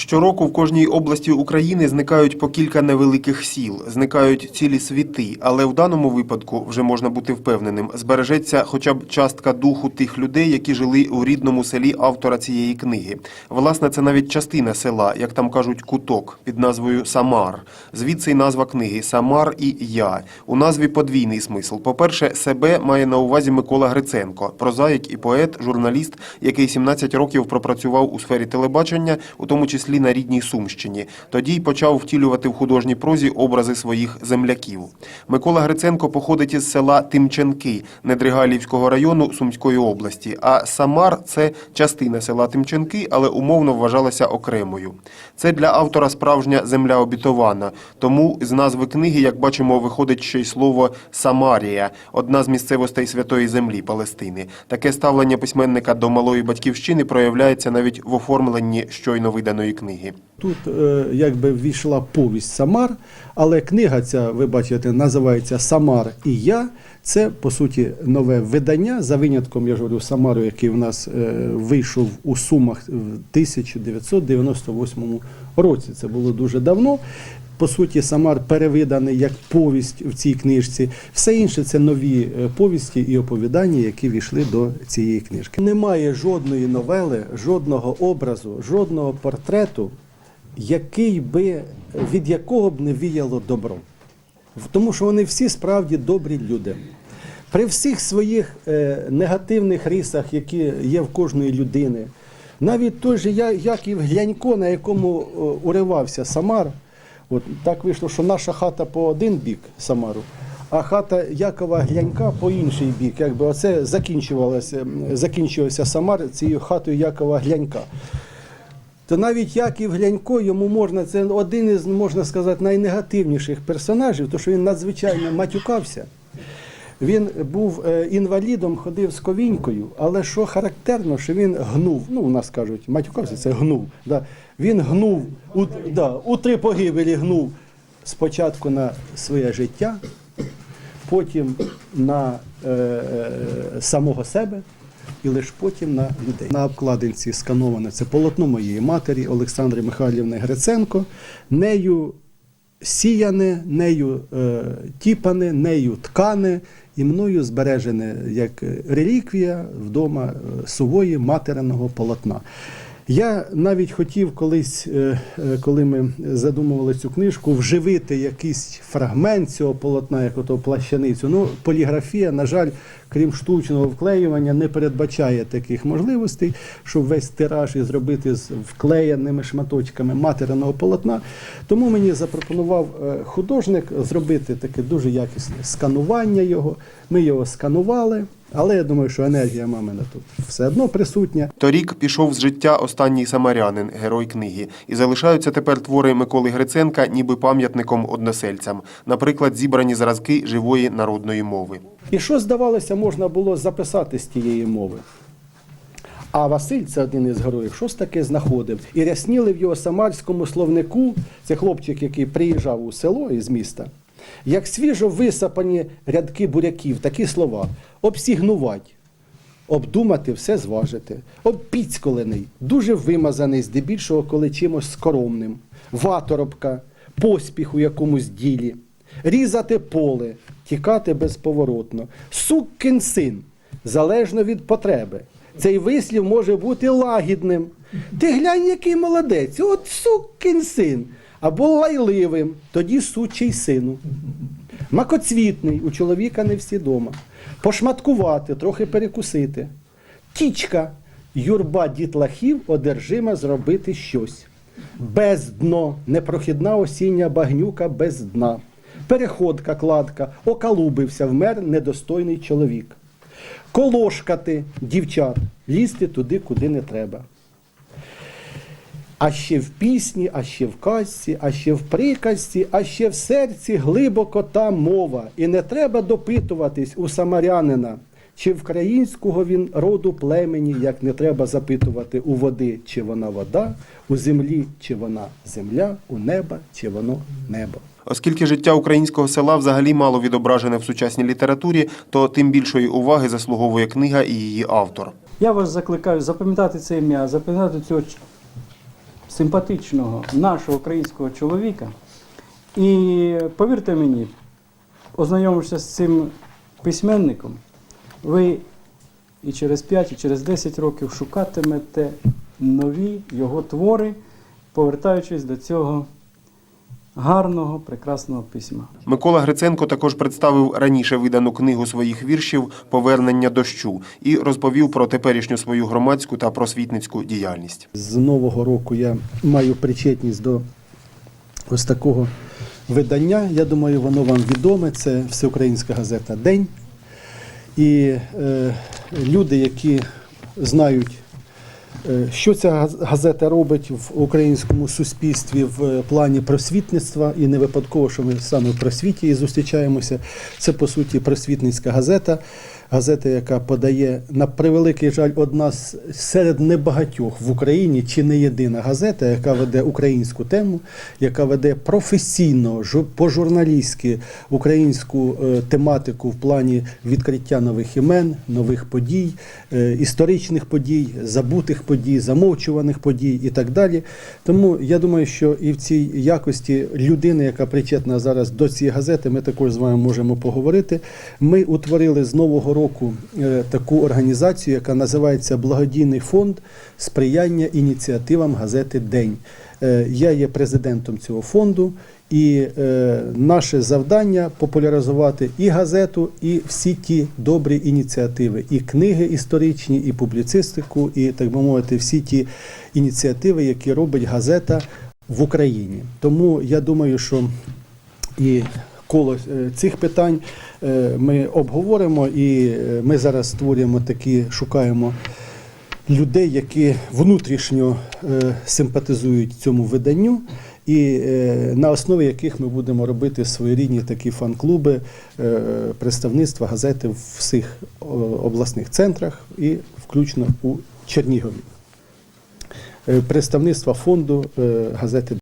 Щороку в кожній області України зникають по кілька невеликих сіл, зникають цілі світи, але в даному випадку вже можна бути впевненим, збережеться хоча б частка духу тих людей, які жили у рідному селі автора цієї книги. Власне, це навіть частина села, як там кажуть, куток під назвою Самар. Звідси й назва книги Самар і я. У назві подвійний смисл. По-перше, себе має на увазі Микола Гриценко, прозаїк і поет, журналіст, який 17 років пропрацював у сфері телебачення, у тому числі на рідній Сумщині. Тоді й почав втілювати в художній прозі образи своїх земляків. Микола Гриценко походить із села Тимченки Недригалівського району Сумської області. А Самар це частина села Тимченки, але умовно вважалася окремою. Це для автора справжня земля обітована. Тому з назви книги, як бачимо, виходить ще й слово Самарія, одна з місцевостей святої землі Палестини. Таке ставлення письменника до малої батьківщини проявляється навіть в оформленні щойно виданої книги. Тут е, якби ввійшла повість Самар, але книга ця, ви бачите, називається Самар і я. Це по суті нове видання за винятком, я ж говорю, Самару, який в нас е, вийшов у Сумах в 1998 році. Це було дуже давно. По суті, Самар перевиданий як повість в цій книжці. Все інше це нові е, повісті і оповідання, які війшли до цієї книжки. Немає жодної новели, жодного образу, жодного портрету, який би від якого б не віяло добро. Тому що вони всі справді добрі люди. При всіх своїх е, негативних рисах, які є в кожної людини, навіть той же Яків Глянько, на якому е, уривався Самар, от так вийшло, що наша хата по один бік Самару, а хата Якова Глянька по інший бік. Якби оце закінчувалося, закінчувався Самар цією хатою Якова Глянька. То навіть Яків Глянько йому можна, це один із, можна сказати, найнегативніших персонажів, тому що він надзвичайно матюкався. Він був е, інвалідом, ходив з ковінькою, але що характерно, що він гнув. Ну, у нас кажуть, матюкався, це гнув. Да. Він гнув у, да, у три погибелі гнув спочатку на своє життя, потім на е, е, самого себе і лише потім на людей. На обкладинці скановане це полотно моєї матері Олександри Михайлівни Гриценко. Нею сіяне, нею е, тіпане, нею ткане і мною збережене як реліквія вдома е, сувої материного полотна. Я навіть хотів колись, е, е, коли ми задумували цю книжку, вживити якийсь фрагмент цього полотна, як ото плащаницю. Ну, поліграфія, на жаль, крім штучного вклеювання, не передбачає таких можливостей, щоб весь тираж і зробити з вклеєними шматочками материного полотна. Тому мені запропонував е, художник зробити таке дуже якісне сканування його. Ми його сканували, але я думаю, що енергія мамина тут все одно присутня. Торік пішов з життя останній самарянин, герой книги, і залишаються тепер твори Миколи Гриценка ніби пам'ятником односельцям, наприклад, зібрані зразки живої народної мови. І що, здавалося, можна було записати з тієї мови? А Василь, це один із героїв, щось таке знаходив. І рясніли в його самарському словнику, це хлопчик, який приїжджав у село із міста, як свіжо висапані рядки буряків, такі слова: обсігнувать, обдумати, все зважити, обпіцьколений, дуже вимазаний, здебільшого, коли чимось скоромним, ваторобка, поспіх у якомусь ділі, різати поле, тікати безповоротно, суккин син, залежно від потреби. Цей вислів може бути лагідним. Ти глянь, який молодець, от суккин син. Або лайливим, тоді сучий сину. Макоцвітний, у чоловіка не всі дома. Пошматкувати, трохи перекусити. Тічка, юрба дітлахів одержима зробити щось. Без дно, непрохідна осіння багнюка без дна. Переходка, кладка, окалубився, вмер недостойний чоловік. Колошкати дівчат, лізти туди, куди не треба. А ще в пісні, а ще в казці, а ще в приказці, а ще в серці глибоко та мова. І не треба допитуватись у самарянина, чи вкраїнського він роду племені, як не треба запитувати у води, чи вона вода, у землі, чи вона земля, у неба, чи воно небо. Оскільки життя українського села взагалі мало відображене в сучасній літературі, то тим більшої уваги заслуговує книга і її автор. Я вас закликаю запам'ятати це ім'я, запам'ятати цього симпатичного нашого українського чоловіка. І повірте мені, ознайомившися з цим письменником, ви і через 5, і через 10 років шукатимете нові його твори, повертаючись до цього гарного, прекрасного письма. Микола Гриценко також представив раніше видану книгу своїх віршів Повернення дощу і розповів про теперішню свою громадську та просвітницьку діяльність. З нового року я маю причетність до ось такого видання. Я думаю, воно вам відоме. Це всеукраїнська газета День. І е, люди, які знають, що ця газ- газета робить в українському суспільстві в е, плані просвітництва, і не випадково, що ми саме в просвіті і зустрічаємося. Це по суті просвітницька газета. Газета, яка подає на превеликий жаль, одна з серед небагатьох в Україні чи не єдина газета, яка веде українську тему, яка веде професійно жу- по-журналістськи українську е, тематику в плані відкриття нових імен, нових подій, е, історичних подій, забутих подій, замовчуваних подій і так далі. Тому я думаю, що і в цій якості людини, яка причетна зараз до цієї газети, ми також з вами можемо поговорити. Ми утворили з нового року е, таку організацію, яка називається Благодійний фонд сприяння ініціативам газети День. Е, Я є президентом цього фонду, і е, наше завдання популяризувати і газету, і всі ті добрі ініціативи, і книги історичні, і публіцистику, і так би мовити, всі ті ініціативи, які робить газета в Україні. Тому я думаю, що і коло е, цих питань е, ми обговоримо, і е, ми зараз створюємо такі, шукаємо людей, які внутрішньо симпатизують цьому виданню. І на основі яких ми будемо робити своєрідні такі фан-клуби представництва газети в всіх обласних центрах і включно у Чернігові. Представництва фонду газети